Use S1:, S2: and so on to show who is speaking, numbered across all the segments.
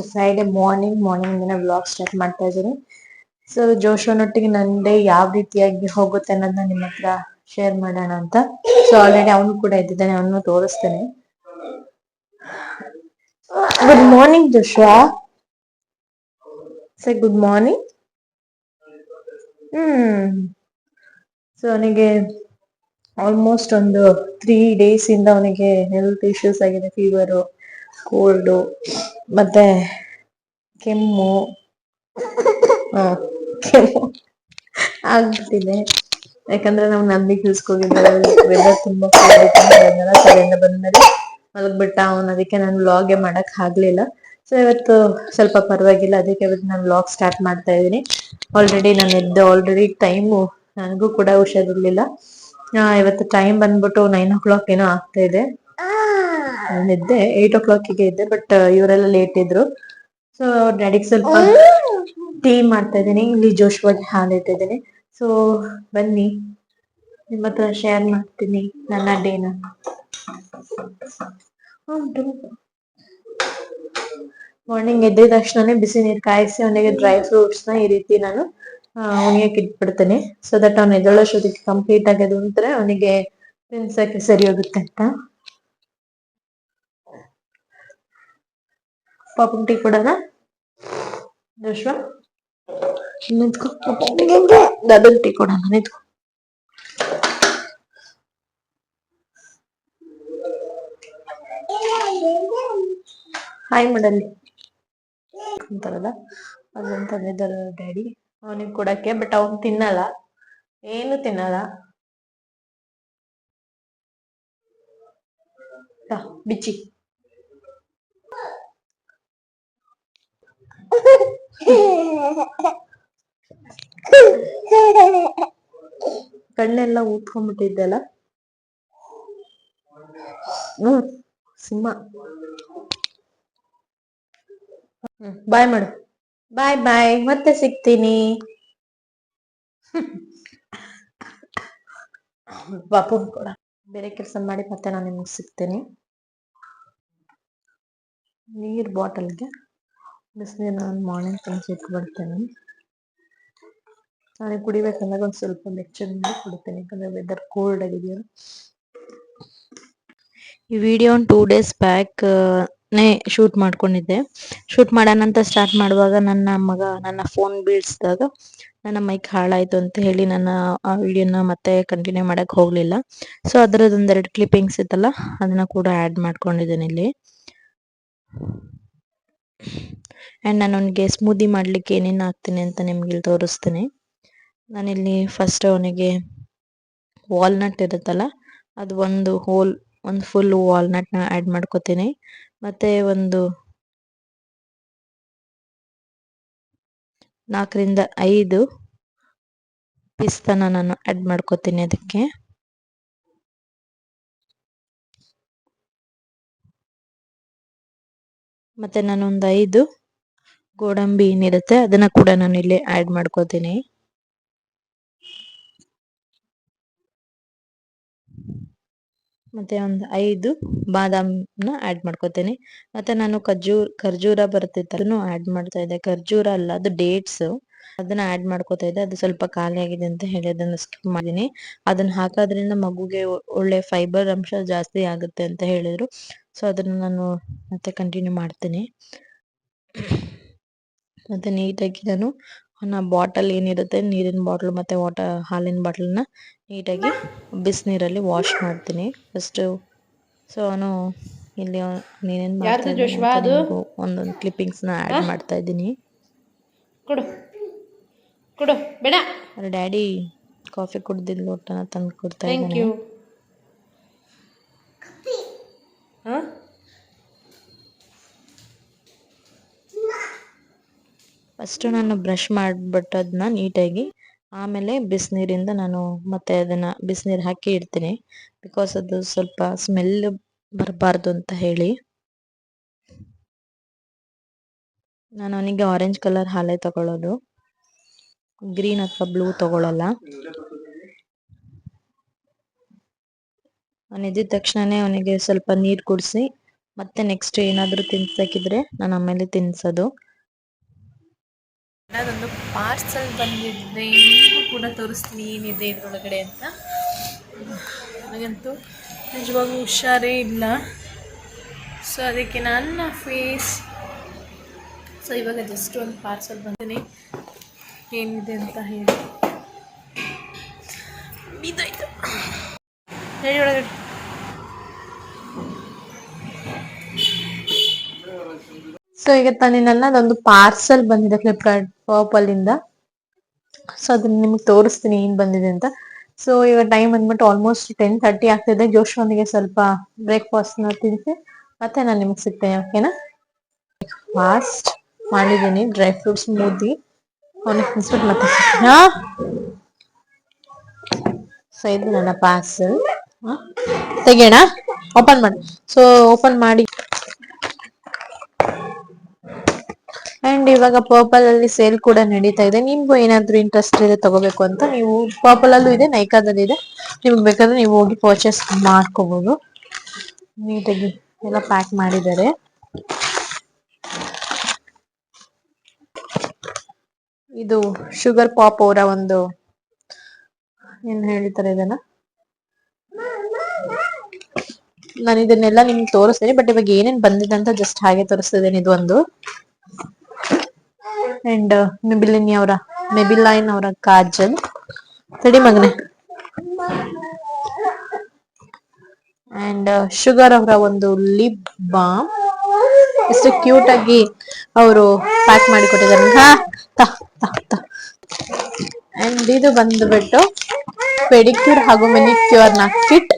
S1: ಇವತ್ತು Friday morning morning ದಿನ blog start ಮಾಡ್ತಾ ಇದ್ದೀನಿ. ಸೊ ಜೋಶೋನೊಟ್ಟಿಗೆ ನನ್ನ ಡೇ ಯಾವ ರೀತಿಯಾಗಿ ಹೋಗುತ್ತೆ ಅನ್ನೋದನ್ನ ನಿಮ್ಮ ಹತ್ರ ಶೇರ್ ಮಾಡೋಣ ಅಂತ. ಸೊ ಆಲ್ರೆಡಿ ಅವನು ಕೂಡ ಇದ್ದಿದ್ದಾನೆ ಅವನು ತೋರಿಸ್ತೇನೆ. Good morning Joshua sir good morning hmm so ಅವನಿಗೆ ಆಲ್ಮೋಸ್ಟ್ ಒಂದು ತ್ರೀ ಡೇಸ್ ಇಂದ ಅವನಿಗೆ ಹೆಲ್ತ್ ಇಶ್ಯೂಸ್ ಆಗಿದೆ ಫೀವರು ಕೋಲ್ಡು ಮತ್ತೆ ಕೆಮ್ಮು. ಕೆಮ್ಮು. ಆಗ್ಬಿಟ್ಟಿದೆ. ಯಾಕಂದ್ರೆ ನಾವು ನಂದಿ ಹಿಲ್ಸ್ಗೆ ತುಂಬಾ ಕಡೆಯಿಂದ ಬಂದ್ಮೇಲೆ ಮಲಗ್ಬಿಟ್ಟ ಅವನು. ಅದಕ್ಕೆ ನಾನು ವ್ಲಾಗೆ ಮಾಡಕ್ ಆಗ್ಲಿಲ್ಲ. ಸೊ ಇವತ್ತು ಸ್ವಲ್ಪ ಪರವಾಗಿಲ್ಲ. ಅದಕ್ಕೆ ಇವತ್ತು ನಾನು ವ್ಲಾಗ್ ಸ್ಟಾರ್ಟ್ ಮಾಡ್ತಾ ಇದ್ದೀನಿ. ಆಲ್ರೆಡಿ ನಾನು ಎದ್ದೆ ಆಲ್ರೆಡಿ ಟೈಮು ನನಗೂ ಕೂಡ ಹುಷಾರಿರ್ಲಿಲ್ಲ. ಇವತ್ತು ಟೈಮ್ ಬಂದ್ಬಿಟ್ಟು ನೈನ್ ಓ ಕ್ಲಾಕ್ ಏನೋ ಆಗ್ತಾ ಇದೆ. ಇದ್ದೆ ಏಟ್ ಓ ಕ್ಲಾಕಿಗೆ ಇದ್ದೆ ಬಟ್ ಇವರೆಲ್ಲ ಲೇಟ್ ಇದ್ರು. ಸೊ ಡ್ಯಾಡಿಗೆ ಸ್ವಲ್ಪ ಟೀ ಮಾಡ್ತಾ ಇದ್ದೀನಿ ಇಲ್ಲಿ ಜೋಶ್ವಾಗಿ ಹಾಲು ಇಟ್ಟಿದ್ದೀನಿ ಸೊ ಬನ್ನಿ. ನಿಮ್ಮ ಹತ್ರ ಶೇರ್ ಮಾಡ್ತೀನಿ ನನ್ನ ಡೇನ ಮಾರ್ನಿಂಗ್ ಎದ್ದ ತಕ್ಷಣನೇ ಬಿಸಿ ನೀರು ಕಾಯಿಸಿ ಅವನಿಗೆ ಡ್ರೈ ಫ್ರೂಟ್ಸ್ನ ಈ ರೀತಿ ನಾನು ಒಣಗಕ್ಕೆ ಇಟ್ಬಿಡ್ತೇನೆ. ಸೊ ದಟ್ ಅವ್ನು ಶೋಧಕ್ಕೆ ಕಂಪ್ಲೀಟ್ ಆಗಿ ಅದು ಅವನಿಗೆ ತಿನ್ಸಕ್ಕೆ ಸರಿ ಹೋಗುತ್ತೆ ಅಂತ. ಪಾಪನ್ ಟೀ ಕೊಡೋಣ ಜೋಶ್ವಾ ನಿಂತ್ಕೊ ಡಬಲ್ ಟೀ ಕೊಡೋಣ ನಿಂತ್ಕೊ ಹಾಯ್ ಮಾಡಲ್ಲಿ ಅಂತಾರಲ್ಲ ಅದನ್ನ ತಂದಿದ್ದಾರೆ ಡ್ಯಾಡಿ ಅವನಿಗೆ ಕೊಡಕ್ಕೆ ಬಟ್ ಅವನ್ ತಿನ್ನಲ್ಲ ಏನು ತಿನ್ನಲ್ಲ ತಾ, ಬಿಚ್ಚಿ ಕಣ್ಣೆಲ್ಲ ಊದ್ಕೊಂಡ್ಬಿಟ್ಟಿದ್ದೆಲ್ಲ ಸಿಂಹ. ಬಾಯ್ ಮಾಡು. ಬಾಯ್ ಬಾಯ್, ಮತ್ತೆ ಸಿಗ್ತೀನಿ. ಬಾಪು ಕೂಡ ಬೇರೆ ಕೆಲಸ ಮಾಡಿ ಮತ್ತೆ ನಾನು ನಿಮ್ಗೆ ಸಿಗ್ತೇನೆ. ನೀರ್ ಬಾಟಲ್ಗೆ. ಬಿಸಿನೀರು ನಾನು ಮಾರ್ನಿಂಗ್ ತಂದು ಇಟ್ಬಿಡ್ತೇನೆ ನನಗೆ ಕುಡಿಬೇಕಂದಾಗ ಒಂದು ಸ್ವಲ್ಪ ಬೆಚ್ಚಗೆ ಕುಡಿತೇನೆ, ಯಾಕಂದ್ರೆ ವೆದರ್ ಕೋಲ್ಡ್ ಆಗಿದೆಯಲ್ಲ. ಈ ವಿಡಿಯೋ ಒಂದು ಟೂ ಡೇಸ್ ಬ್ಯಾಕ್ ನೇ ಶೂಟ್ ಮಾಡ್ಕೊಂಡಿದ್ದೆ. ಶೂಟ್ ಮಾಡೋಣಂತ ಸ್ಟಾರ್ಟ್ ಮಾಡುವಾಗ ನನ್ನ ಮಗ ನನ್ನ ಫೋನ್ ಬೀಳ್ಸಿದಾಗ ನನ್ನ ಮೈಕ್ ಹಾಳಾಯ್ತು ಅಂತ ಹೇಳಿ ನನ್ನ, ಆ ವಿಡಿಯೋನ ಮತ್ತೆ ಕಂಟಿನ್ಯೂ ಮಾಡೋಕ್ಕೆ ಹೋಗಲಿಲ್ಲ. ಸೊ ಅದರದ್ದು ಒಂದೆರಡು ಕ್ಲಿಪ್ಪಿಂಗ್ಸ್ ಇತ್ತಲ್ಲ, ಅದನ್ನ ಕೂಡ ಆಡ್ ಮಾಡ್ಕೊಂಡಿದ್ದೀನಿ ಇಲ್ಲಿ. ಅಂಡ್ ನಾನು ಅವನಿಗೆ ಸ್ಮೂದಿ ಮಾಡ್ಲಿಕ್ಕೆ ಏನೇನು ಹಾಕ್ತೀನಿ ಅಂತ ನಿಮ್ಗೆ ಇಲ್ಲಿ ತೋರಿಸ್ತೀನಿ. ನಾನಿಲ್ಲಿ ಫಸ್ಟ್ ಅವನಿಗೆ ವಾಲ್ನಟ್ ಇರುತ್ತಲ್ಲ, ಅದು ಒಂದು ಹೋಲ್ ಒಂದು ಫುಲ್ ವಾಲ್ನಟ್ನ ಆಡ್ ಮಾಡ್ಕೋತೀನಿ. ಮತ್ತೆ ಒಂದು ನಾಲ್ಕರಿಂದ ಐದು ಪಿಸ್ತಾನ ನಾನು ಆಡ್ ಮಾಡ್ಕೋತೀನಿ ಅದಕ್ಕೆ ಮತ್ತೆ ನಾನೊಂದು ಐದು ಗೋಡಂಬಿ ಏನಿರುತ್ತೆ ಅದನ್ನ ಕೂಡ ನಾನು ಇಲ್ಲಿ ಆಡ್ ಮಾಡ್ಕೋತೀನಿ. ಮತ್ತೆ ಒಂದು ಐದು ಬಾದಾಮ್ನ ಆಡ್ ಮಾಡ್ಕೋತೀನಿ. ಮತ್ತೆ ನಾನು ಖರ್ಜೂರ್, ಖರ್ಜೂರ ಬರ್ತಿತ್ತು ಆಡ್ ಮಾಡ್ತಾ ಇದ್ದೆ. ಖರ್ಜೂರ ಅಲ್ಲ, ಅದು ಡೇಟ್ಸ್ ಅದನ್ನ ಆಡ್ ಮಾಡ್ಕೋತಾ ಇದ್ದೆ. ಅದು ಸ್ವಲ್ಪ ಖಾಲಿ ಆಗಿದೆ ಅಂತ ಹೇಳಿ ಅದನ್ನ ಸ್ಕಿಪ್ ಮಾಡಿದೀನಿ ಅದನ್ನ ಹಾಕೋದ್ರಿಂದ ಮಗುಗೆ ಒಳ್ಳೆ ಫೈಬರ್ ಅಂಶ ಜಾಸ್ತಿ ಆಗುತ್ತೆ ಅಂತ ಹೇಳಿದ್ರು. ಸೊ ಅದನ್ನ ನಾನು ಮತ್ತೆ ಕಂಟಿನ್ಯೂ ಮಾಡ್ತೀನಿ. ಮತ್ತೆ ನೀಟಾಗಿ ನಾನು ನನ್ನ ಬಾಟಲ್ ಏನಿರುತ್ತೆ ನೀರಿನ ಬಾಟಲ್ ಮತ್ತೆ ವಾಟರ್ ಹಾಲಿನ ಬಾಟ್ಲನ್ನ ನೀಟಾಗಿ ಬಿಸಿನೀರಲ್ಲಿ ವಾಶ್ ಮಾಡ್ತೀನಿ. ಫಸ್ಟ್ ಸೊ ಅವನು ಇಲ್ಲಿ ನೀನೇನು
S2: ಯಾರ್ದು ಜೋಶ್ವಾ ಅದು?
S1: ಒಂದೊಂದು ಕ್ಲಿಪ್ಪಿಂಗ್ಸ್ನ ಆ್ಯಡ್ ಆಡ್ ಮಾಡ್ತಾ ಇದ್ದೀನಿ.
S2: ಕೊಡು. ಕೊಡು. ಬೇಡ.
S1: ಡ್ಯಾಡಿ ಕಾಫಿ ಕುಡ್ದಿಲ್ಲ ಲೋಟನ ತಂದು ಕೊಡ್ತಾ ಇದ್ದೀನಿ.
S2: ಹಾಂ?
S1: ಫಸ್ಟ್ ನಾನು ಬ್ರಷ್ ಮಾಡ್ಬಿಟ್ಟು ಅದನ್ನ ನೀಟಾಗಿ, ಆಮೇಲೆ ಬಿಸಿನೀರಿಂದ ನಾನು ಮತ್ತೆ ಅದನ್ನ ಬಿಸಿನೀರು ಹಾಕಿ ಇಡ್ತೀನಿ. ಬಿಕಾಸ್ ಅದು ಸ್ವಲ್ಪ ಸ್ಮೆಲ್ ಬರಬಾರ್ದು ಅಂತ ಹೇಳಿ. ನಾನು ಅವನಿಗೆ ಆರೆಂಜ್ ಕಲರ್ ಹಾಲೆ ತಗೊಳ್ಳೋದು ಗ್ರೀನ್ ಅಥವಾ ಬ್ಲೂ ತಗೊಳ್ಳಲ್ಲ ಅವನು ಎದ್ದಿದ ತಕ್ಷಣನೇ ಅವನಿಗೆ ಸ್ವಲ್ಪ ನೀರು ಕುಡಿಸಿ,
S3: ಮತ್ತೆ ನೆಕ್ಸ್ಟ್ ಏನಾದರೂ ತಿನ್ಸಕ್ಕಿದ್ರೆ ನಾನು ಆಮೇಲೆ ತಿನ್ಸೋದು. ಅದೊಂದು ಪಾರ್ಸಲ್ ಬಂದಿದ್ದೆ ನಿಮಗೂ ಕೂಡ ತೋರಿಸ್ತೀನಿ ಏನಿದೆ ಇದ್ರೊಳಗಡೆ ಅಂತ. ನನಗಂತೂ ನಿಜವಾಗ್ಲೂ ಹುಷಾರೇ ಇಲ್ಲ. ಸೊ ಅದಕ್ಕೆ ನನ್ನ ಫೇಸ್ ಸೊ ಇವಾಗ ಜಸ್ಟ್ ಒಂದು ಪಾರ್ಸಲ್ ಬಂದಿನಿ ಏನಿದೆ ಅಂತ ಹೇಳಿ. ಹೇಳಿ ಒಳಗಡೆ. ಸೊ ಈಗ ತಾನೇ ನನ್ನದೊಂದು ಪಾರ್ಸಲ್ ಬಂದಿದೆ ಫ್ಲಿಪ್ಕಾರ್ಟ್ ಪರ್ಪಲ್ ಇಂದ. ಸೊ ಅದನ್ನ ನಿಮ್ಗೆ ತೋರಿಸ್ತೀನಿ ಏನ್ ಬಂದಿದೆ ಅಂತ. ಸೊ ಈಗ ಟೈಮ್ ಬಂದ್ಬಿಟ್ಟು ಆಲ್ಮೋಸ್ಟ್ ಟೆನ್ ತರ್ಟಿ ಆಗ್ತಿದೆ. ಜೋಶೋನಿಗೆ ಸ್ವಲ್ಪ ಬ್ರೇಕ್ಫಾಸ್ಟ್ನ ತಿನ್ಸಿ ಮತ್ತೆ ನಾನು ನಿಮ್ಗೆ ಸಿಗ್ತೇನೆ ಓಕೆನಾ ಫಾಸ್ಟ್ ಮಾಡಿದ್ದೀನಿ ಡ್ರೈ ಫ್ರೂಟ್ಸ್ ಮೂದಿ ತಿನ್ಸ್ಬಿಟ್ಟು ಮತ್ತೆ ಸೊ ಇದು ನನ್ನ ಪಾರ್ಸಲ್ ತೆಗೆಯೋಣ? ಓಪನ್ ಮಾಡಿ. ಸೊ ಓಪನ್ ಮಾಡಿ ಅಂಡ್ ಇವಾಗ ಪರ್ಪಲ್ ಅಲ್ಲಿ ಸೇಲ್ ಕೂಡ ನಡೀತಾ ಇದೆ. ನಿಮ್ಗೂ ಏನಾದ್ರೂ ಇಂಟ್ರೆಸ್ಟ್ ಇದೆ, ತಗೋಬೇಕು ಅಂತ ನೀವು ಪರ್ಪಲ್ ಅಲ್ಲೂ ಇದೆ ನೈಕಾದಲ್ಲಿ ಇದೆ. ನಿಮ್ಗೆ ಬೇಕಾದ್ರೆ ನೀವು ಹೋಗಿ ಪರ್ಚೇಸ್ ಮಾಡ್ಕೋಬಹುದು ನೀಟಾಗಿ ಎಲ್ಲ ಪ್ಯಾಕ್ ಮಾಡಿದ್ದಾರೆ. ಇದು ಶುಗರ್ ಪಾಪ್ ಅವರ ಒಂದು, ಏನ್ ಹೇಳ್ತಾರೆ ಇದನ್ನ? ನಾನು ಇದನ್ನೆಲ್ಲ ನಿಮ್ಗೆ ತೋರಿಸ್ತೇನೆ ಬಟ್ ಇವಾಗ ಏನೇನ್ ಬಂದಿದೆ ಅಂತ ಜಸ್ಟ್ ಹಾಗೆ ತೋರಿಸ್ತಿದ್ದೇನೆ, ಇದು ಒಂದು. ಅಂಡ್ ಮೆಬಿಲಿನಿ ಅವರ ಮೆಬಿಲೈನ್ ಅವರ ಕಾಜಲ್. ಸರಿ ಮಗನೆ. ಅಂಡ್ ಶುಗರ್ ಅವರ ಒಂದು ಲಿಪ್ ಬಾಮ್ ಎಷ್ಟು ಕ್ಯೂಟ್ ಆಗಿ ಅವರು ಪ್ಯಾಕ್ ಮಾಡಿ ಕೊಟ್ಟಿದ್ದಾರೆ. ಅಂಡ್ ಇದು ಬಂದ್ಬಿಟ್ಟು ಪೆಡಿಕ್ಯೂರ್ ಹಾಗೂ ಮೆನಿಕ್ಯೂರ್ನ ಕಿಟ್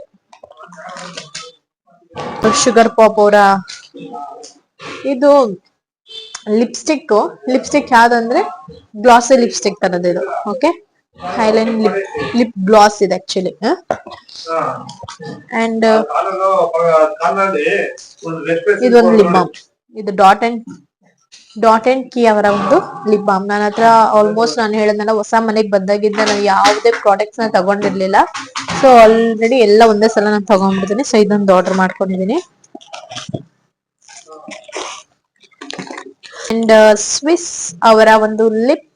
S3: ಶುಗರ್ ಪಾಪ್ ಅವರ. ಇದು ಲಿಪ್ಸ್ಟಿಕ್ ಲಿಪ್ಸ್ಟಿಕ್ ಯಾವ್ದಂದ್ರೆ ಗ್ಲಾಸಿ ಲಿಪ್ಸ್ಟಿಕ್ ತರದ್ ಇದು ಓಕೆ ಹೈಲೈನ್ ಲಿಪ್ ಲಿಪ್ ಗ್ಲಾಸ್ ಇದೆ ಆಕ್ಚುಲಿ ಅಂಡ್ ಇದೊಂದು ಲಿಪ್ ಬಾಮ್ ಇದು dot and dot and key ಅವರ ಒಂದು ಲಿಪ್ ಬಾಮ್ ನನ್ನ ಹತ್ರ ಆಲ್ಮೋಸ್ಟ್ ನಾನು ಹೇಳಿದ್ನಲ್ಲ, ಹೊಸ ಮನೆಗೆ ಬಂದಾಗಿದ್ದ ನಾನು ಯಾವುದೇ ಪ್ರಾಡಕ್ಟ್ಸ್ನ ತಗೊಂಡಿರ್ಲಿಲ್ಲ. ಸೊ ಆಲ್ರೆಡಿ ಎಲ್ಲ ಒಂದೇ ಸಲ ನಾನು ತಗೊಂಡ್ಬಿಡ್ತೀನಿ. ಸೊ ಇದೊಂದು ಆರ್ಡರ್ ಮಾಡ್ಕೊಂಡಿದ್ದೀನಿ ಅಂಡ್ ಸ್ವಿಸ್ ಅವರ ಒಂದು ಲಿಪ್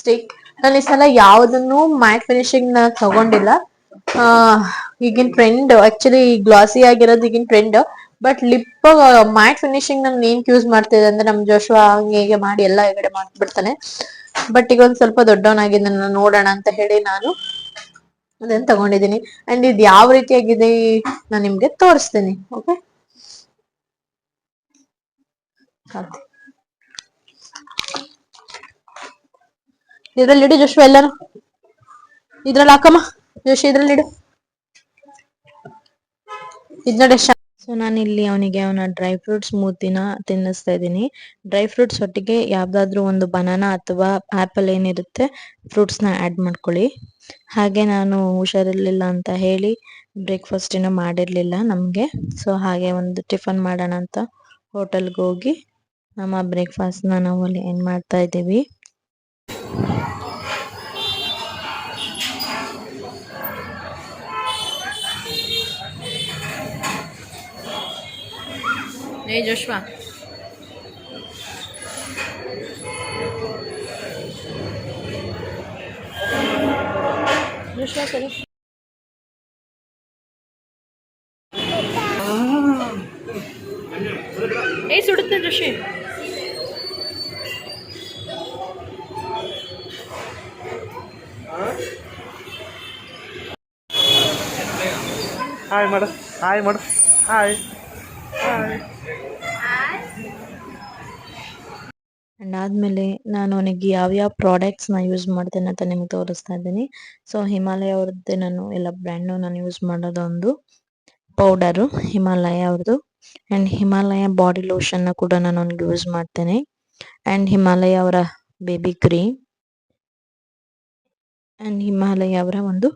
S3: ಸ್ಟಿಕ್ ನಾನು ಈ ಸಲ ಯಾವ್ದನ್ನು ಮ್ಯಾಟ್ ಫಿನಿಶಿಂಗ್ನ ತಗೊಂಡಿಲ್ಲ. ಈಗಿನ ಟ್ರೆಂಡ್ ಆಕ್ಚುಲಿ ಗ್ಲಾಸಿ ಆಗಿರೋದು ಈಗಿನ trend but lip matte finishing ನಾನು ಏನ್ ಯೂಸ್ ಮಾಡ್ತಿದ್ದೆ ಅಂದ್ರೆ ನಮ್ ಜೋಶ್ವಾ ಹೀಗೆ ಮಾಡಿ ಎಲ್ಲ ಕಡೆ ಮಾಡ್ಬಿಡ್ತಾನೆ. ಬಟ್ ಈಗ ಒಂದ್ ಸ್ವಲ್ಪ ದೊಡ್ಡವನಾಗಿದ್ದಾನೆ ನೋಡೋಣ ಅಂತ ಹೇಳಿ ನಾನು ಅದನ್ನ ತಗೊಂಡಿದ್ದೀನಿ. ಅಂಡ್ ಇದು ಯಾವ ರೀತಿಯಾಗಿದೆ ನಾನು ನಿಮ್ಗೆ ತೋರಿಸ್ತೀನಿ ಓಕೆ ಇದ್ರಲ್ಲಿ ಇಡು ಜೋಶ್ವ ಎಲ್ಲಾನು. ಇದ್ರಲ್ಲಿ ಹಾಕಮ್ಮ. ಜೋಶಿ, ಇದ್ರಲ್ಲಿ ಇಡು. ಇದ್ ಸೊ, ನಾನು ಇಲ್ಲಿ ಅವನಿಗೆ ಅವನ ಡ್ರೈ ಫ್ರೂಟ್ಸ್ ಸ್ಮೂತಿನ ತಿನ್ನಿಸ್ತಾ ಇದ್ದೀನಿ. ಡ್ರೈ ಫ್ರೂಟ್ಸ್ ಒಟ್ಟಿಗೆ ಯಾವ್ದಾದ್ರು ಒಂದು ಬನಾನಾ ಅಥವಾ ಆಪಲ್ ಏನಿರುತ್ತೆ, ಫ್ರೂಟ್ಸ್ನ ಆಡ್ ಮಾಡ್ಕೊಳ್ಳಿ. ಹಾಗೆ ನಾನು ಹುಷಾರಿರ್ಲಿಲ್ಲ ಅಂತ ಹೇಳಿ ಬ್ರೇಕ್ಫಾಸ್ಟ್ ಏನೋ ಮಾಡಿರ್ಲಿಲ್ಲ ನಮ್ಗೆ. ಸೊ, ಹಾಗೆ ಒಂದು ಟಿಫನ್ ಮಾಡೋಣ ಅಂತ ಹೋಟೆಲ್ಗೆ ಹೋಗಿ ನಮ್ಮ ಬ್ರೇಕ್ಫಾಸ್ಟ್ನ ನಾವು ಅಲ್ಲಿ ಏನ್ ಮಾಡ್ತಾ ಇದ್ದೀವಿ.
S4: ಏ ಜೋಶ್ವಾ ಜೋಶ್ವಾ ಸರಿ
S5: ಹಾಯ್ ಮಾಡು. ಹಾಯ್ ಮಾಡು. ಹಾಯ್. ಹಾಯ್
S3: ಅಂಡ್ ಆದ್ಮೇಲೆ ನಾನು ಅವನಿಗೆ ಯಾವ್ಯಾವ ಪ್ರಾಡಕ್ಟ್ಸ್ನ ಯೂಸ್ ಮಾಡ್ತೇನೆ ಅಂತ ನಿಮ್ಗೆ ತೋರಿಸ್ತಾ ಇದ್ದೀನಿ. ಸೊ ಹಿಮಾಲಯ ಅವ್ರದ್ದೇ ನಾನು ಎಲ್ಲ ಬ್ರ್ಯಾಂಡ್ ನಾನು ಯೂಸ್ ಮಾಡೋದು ಒಂದು ಪೌಡರು ಹಿಮಾಲಯ ಅವ್ರದ್ದು ಅಂಡ್ ಹಿಮಾಲಯ ಬಾಡಿ ಲೋಷನ್ನ ಕೂಡ ನಾನು ಅವ್ನಿಗೆ ಯೂಸ್ ಮಾಡ್ತೇನೆ. ಅಂಡ್ ಹಿಮಾಲಯ ಅವರ ಬೇಬಿ ಕ್ರೀಮ್ ಅಂಡ್ ಹಿಮಾಲಯ ಅವರ ಒಂದು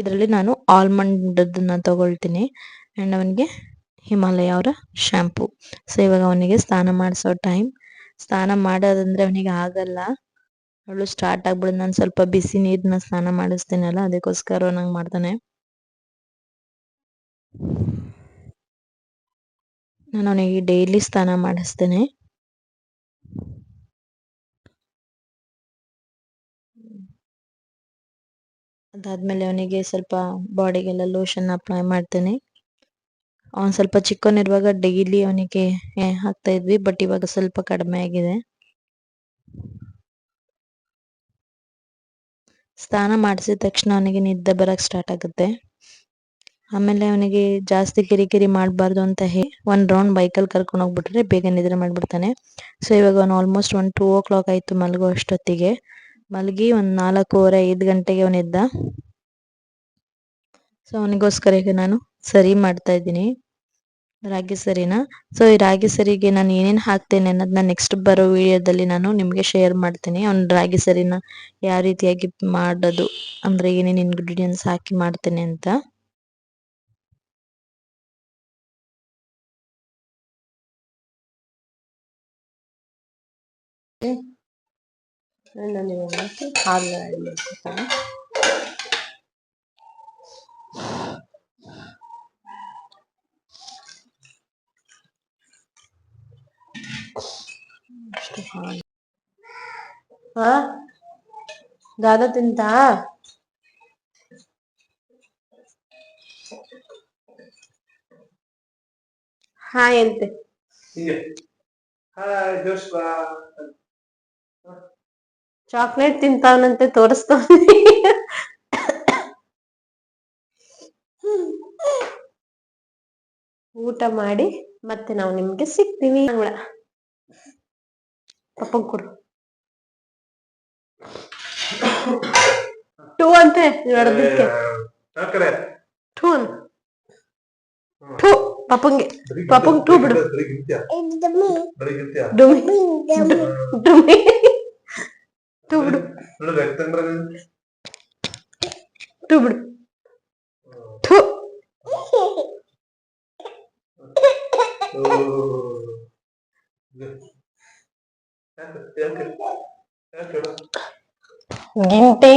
S3: ಇದರಲ್ಲಿ ನಾನು ಆಲ್ಮಂಡ್ ತಗೊಳ್ತೀನಿ. ಅಂಡ್ ಅವನಿಗೆ ಹಿಮಾಲಯ ಅವರ ಶ್ಯಾಂಪು ಸೊ ಇವಾಗ ಅವನಿಗೆ ಸ್ನಾನ ಮಾಡಿಸೋ ಟೈಮ್ ಸ್ನಾನ ಮಾಡೋದಂದ್ರೆ ಅವನಿಗೆ ಆಗಲ್ಲ. ಅವಳು ಸ್ಟಾರ್ಟ್ ಆಗ್ಬಿಡುದು ನಾನು ಸ್ವಲ್ಪ ಬಿಸಿ ನೀರನ್ನ ಸ್ನಾನ ಮಾಡಿಸ್ತೀನಲ್ಲ, ಅದಕ್ಕೋಸ್ಕರ ನಂಗೆ ಮಾಡ್ತಾನೆ.
S1: ನಾನು ಅವನಿಗೆ ಡೈಲಿ ಸ್ನಾನ ಮಾಡಿಸ್ತೇನೆ. ಅದಾದ್ಮೇಲೆ ಅವನಿಗೆ ಸ್ವಲ್ಪ ಬಾಡಿಗೆಲ್ಲ ಲೋಷನ್ ಅಪ್ಲೈ ಮಾಡ್ತೇನೆ. ಅವನು ಸ್ವಲ್ಪ ಚಿಕ್ಕವನಿರುವಾಗ ಡೈಲಿ ಅವನಿಗೆ ಹಾಕ್ತಾ ಇದ್ವಿ ಬಟ್ ಇವಾಗ ಸ್ವಲ್ಪ ಕಡಿಮೆ ಆಗಿದೆ. ಸ್ನಾನ ಮಾಡಿಸಿದ ತಕ್ಷಣ ಅವನಿಗೆ ನಿದ್ದೆ ಬರಕ್ ಸ್ಟಾರ್ಟ್ ಆಗುತ್ತೆ. ಆಮೇಲೆ ಅವನಿಗೆ ಜಾಸ್ತಿ ಕಿರಿಕಿರಿ ಮಾಡಬಾರ್ದು ಅಂತ ಹೇ ಒನ್ ರೌಂಡ್ ಬೈಕಲ್ಲಿ ಕರ್ಕೊಂಡು ಹೋಗ್ಬಿಟ್ರೆ ಬೇಗ ನಿದ್ರೆ ಮಾಡಿಬಿಡ್ತಾನೆ. ಸೊ ಇವಾಗ ಅವ್ನು ಆಲ್ಮೋಸ್ಟ್ ಒಂದು ಟೂ ಓ ಕ್ಲಾಕ್ ಆಯ್ತು ಮಲಗೋ ಅಷ್ಟೊತ್ತಿಗೆ. ಮಲಗಿ ಒಂದ್ ನಾಲ್ಕೂವರೆ, ಐದು ಗಂಟೆಗೆ ಅವನಿದ್ದ ಸೊ ಅವನಿಗೋಸ್ಕರ ಈಗ ನಾನು ಸರಿ ಮಾಡ್ತಾ ಇದ್ದೀನಿ. ರಾಗಿ ಸರಿನ? ಸೊ ಈ ರಾಗಿ ಸರಿಗೆ ನಾನು ಏನೇನ್ ಹಾಕ್ತೇನೆ ಅನ್ನೋದನ್ನ ನೆಕ್ಸ್ಟ್ ಬರೋ ವಿಡಿಯೋದಲ್ಲಿ ನಾನು ನಿಮ್ಗೆ ಶೇರ್ ಮಾಡ್ತೀನಿ. ಅವ್ನ ರಾಗಿ ಸರಿನ ಯಾವ ರೀತಿಯಾಗಿ ಮಾಡೋದು ಅಂದ್ರೆ ಏನೇನು ಇಂಗ್ರೀಡಿಯೆಂಟ್ಸ್ ಹಾಕಿ ಮಾಡ್ತೇನೆ ಅಂತ.
S3: ನಾನು ಇವಾಗ ಹಾಲು ಆ್ಯಡ್ ಮಾಡ್ಕೊತಾನೆ ಅಷ್ಟು ಹಾಲು ಹಾ ದಾದ ತಿಂತಾ ಹಾಯ್ ಅಂತೆ
S5: ಹೀಗೆ ಹಾಯ್ ಜೋಶ್ವಾ
S3: ಚಾಕ್ಲೇಟ್ ತಿಂತಾವನಂತೆ ತೋರಿಸ್ತಾವನೆ ಊಟ ಮಾಡಿ ಮತ್ತೆ ನಾವು ನಿಮ್ಗೆ ಸಿಗ್ತೀವಿ. ಪಪ್ಪಂಗ್ ಕೊಡು ಟೂ ಅಂತೆ
S5: ಕಡೆ
S3: ಟೂ ಅನ್. ಟೂ. ಪಪ್ಪಂಗೆ ಪಪ್ಪಂಗ್ ಟೂ ಬಿಡು.
S5: ಡುಮಿ ಬೆಳಿಗ್ಗಿಂತ್ಯ
S3: ಟೂ ಬಿಡು. ಟೂ ಗಿಂಟೆ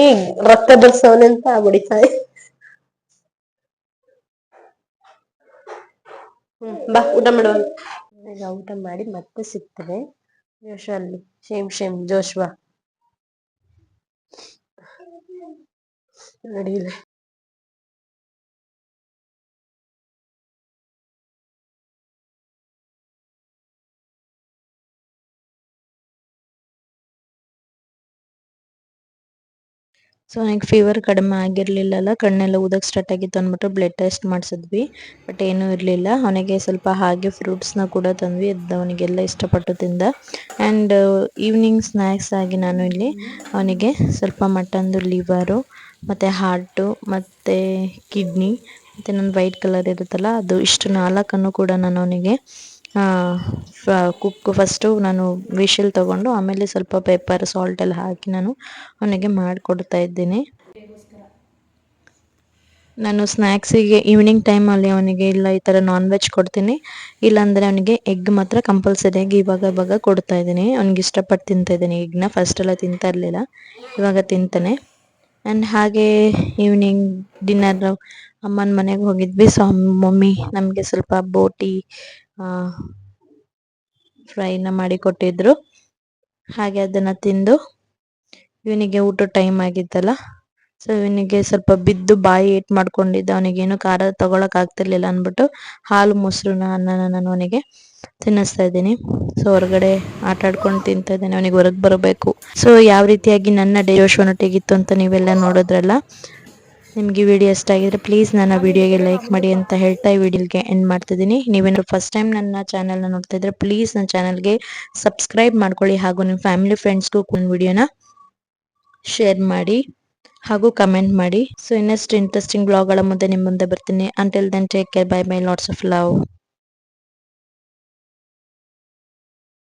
S3: ರಕ್ತ ಬರ್ಸವನೆ ಅಂತ ಬಡಿತಾಯಿ ಹ್ಮ್ ಬಾ ಊಟ ಮಾಡುವ. ಈಗ ಊಟ ಮಾಡಿ ಮತ್ತೆ ಸಿಗ್ತೇವೆ ಅಲ್ಲಿ ಶೇಮ್ ಶೇಮ್ ಜೋಶ್ವಾ. ನೋಡಿ ಇಲ್ಲಿ.
S1: ಸೊ ನನಗೆ ಫೀವರ್ ಕಡಿಮೆ ಆಗಿರ್ಲಿಲ್ಲಲ್ಲ, ಕಣ್ಣೆಲ್ಲ ಊದಕ್ಕೆ ಸ್ಟಾರ್ಟ್ ಆಗಿತ್ತು ಅಂದ್ಬಿಟ್ಟು ಬ್ಲಡ್ ಟೆಸ್ಟ್ ಮಾಡಿಸಿದ್ವಿ. ಬಟ್ ಏನೂ ಇರಲಿಲ್ಲ. ಅವನಿಗೆ ಸ್ವಲ್ಪ ಹಾಗೆ ಫ್ರೂಟ್ಸ್ನ ಕೂಡ ತಂದ್ವಿ ಅದು ಅವನಿಗೆಲ್ಲ ಇಷ್ಟಪಟ್ಟು ತಿಂದ. ಆ್ಯಂಡ್ ಈವ್ನಿಂಗ್ ಸ್ನ್ಯಾಕ್ಸ್ ಆಗಿ ನಾನು ಇಲ್ಲಿ ಅವನಿಗೆ ಸ್ವಲ್ಪ ಮಟನ್ದು ಲಿವರು ಮತ್ತು ಹಾರ್ಟು ಮತ್ತು ಕಿಡ್ನಿ ಮತ್ತು ನನ್ನ ವೈಟ್ ಕಲರ್ ಇರುತ್ತಲ್ಲ, ಅದು ಇಷ್ಟು ನಾಲ್ಕನ್ನು ಕೂಡ ನಾನು ಅವನಿಗೆ ಕುಕ್ ಫಸ್ಟು ನಾನು ವಿಷಲ್ ತಗೊಂಡು, ಆಮೇಲೆ ಸ್ವಲ್ಪ ಪೆಪ್ಪರ್ ಸಾಲ್ಟ್ ಎಲ್ಲ ಹಾಕಿ ನಾನು ಅವನಿಗೆ ಮಾಡಿಕೊಡ್ತಾ ಇದ್ದೀನಿ. ನಾನು ಸ್ನ್ಯಾಕ್ಸಿಗೆ ಈವ್ನಿಂಗ್ ಟೈಮಲ್ಲಿ ಅವನಿಗೆ ಇಲ್ಲ ಈ ಥರ ನಾನ್ ವೆಜ್ ಕೊಡ್ತೀನಿ. ಇಲ್ಲಾಂದರೆ ಅವನಿಗೆ ಎಗ್ ಮಾತ್ರ ಕಂಪಲ್ಸರಿಯಾಗಿ ಇವಾಗ ಇವಾಗ ಕೊಡ್ತಾ ಇದ್ದೀನಿ. ಅವ್ನಿಗೆ ಇಷ್ಟಪಟ್ಟು ತಿಂತಾ ಇದ್ದೀನಿ. ಎಗ್ನ ಫಸ್ಟ್ ಎಲ್ಲ ತಿಂತಾ ಇರಲಿಲ್ಲ. ಇವಾಗ ತಿಂತಾನೆ. ಆ್ಯಂಡ್ ಹಾಗೆ ಈವ್ನಿಂಗ್ ಡಿನ್ನರ್ ಅಮ್ಮನ ಮನೆಗೆ ಹೋಗಿದ್ವಿ. ಸೊ ಮಮ್ಮಿ ನಮಗೆ ಸ್ವಲ್ಪ ಬೋಟಿ ಫ್ರೈನ ಮಾಡಿ ಕೊಟ್ಟಿದ್ರು. ಹಾಗೆ ಅದನ್ನು ತಿಂದು ಇವನಿಗೆ ಊಟ ಟೈಮ್ ಆಗಿತ್ತಲ್ಲ. ಸೊ ಇವನಿಗೆ ಸ್ವಲ್ಪ ಬಿದ್ದು ಬಾಯಿ ಏಟ್ ಮಾಡ್ಕೊಂಡಿದ್ದ. ಅವನಿಗೇನು ಖಾರ ತಗೊಳಕ್ ಆಗ್ತಿರ್ಲಿಲ್ಲ ಅಂದ್ಬಿಟ್ಟು ಹಾಲು ಮೊಸರನ್ನ ಅನ್ನನ ನಾನು ಅವನಿಗೆ ತಿನ್ನಿಸ್ತಾ ಇದ್ದೀನಿ. ಸೊ ಹೊರಗಡೆ ಆಟ ಆಡ್ಕೊಂಡು ತಿಂತಾ ಇದ್ದಾನೆ. ಅವನಿಗೆ ಹೊರಗೆ ಬರಬೇಕು. ಸೊ ಯಾವ ರೀತಿಯಾಗಿ ನನ್ನ ಡೇ ಒಟ್ಟಿಗಿತ್ತು ಅಂತ ನೀವೆಲ್ಲ ನೋಡಿದ್ರಲ್ಲ, ನಿಮಗೆ ವಿಡಿಯೋ ಇಷ್ಟ ಆಗಿದ್ರೆ ಪ್ಲೀಸ್ ನನ್ನ ವಿಡಿಯೋಗೆ ಲೈಕ್ ಮಾಡಿ ಅಂತ ಹೇಳ್ತಾ ಈ ವಿಡಿಯೋಗೆ ಎಂಡ್ ಮಾಡ್ತಿದ್ದೀನಿ ನೀವೇನಾದ್ರು ಫಸ್ಟ್ ಟೈಮ್ ನನ್ನ ಚಾನಲ್ನ ನೋಡ್ತಾ ಇದ್ರೆ ಪ್ಲೀಸ್ ನನ್ನ ಚಾನಲ್ಗೆ ಸಬ್ಸ್ಕ್ರೈಬ್ ಮಾಡ್ಕೊಳ್ಳಿ ಹಾಗೂ ನಿಮ್ಮ ಫ್ಯಾಮಿಲಿ ಫ್ರೆಂಡ್ಸ್ಗೂ ಒಂದು ವಿಡಿಯೋನ ಶೇರ್ ಮಾಡಿ ಹಾಗೂ ಕಮೆಂಟ್ ಮಾಡಿ. ಸೊ ಇನ್ನಷ್ಟು ಇಂಟ್ರೆಸ್ಟಿಂಗ್ ಬ್ಲಾಗ್ಗಳ ಮುಂದೆ ನಿಮ್ಮ ಮುಂದೆ ಬರ್ತೀನಿ. Until then take care bye bye lots of love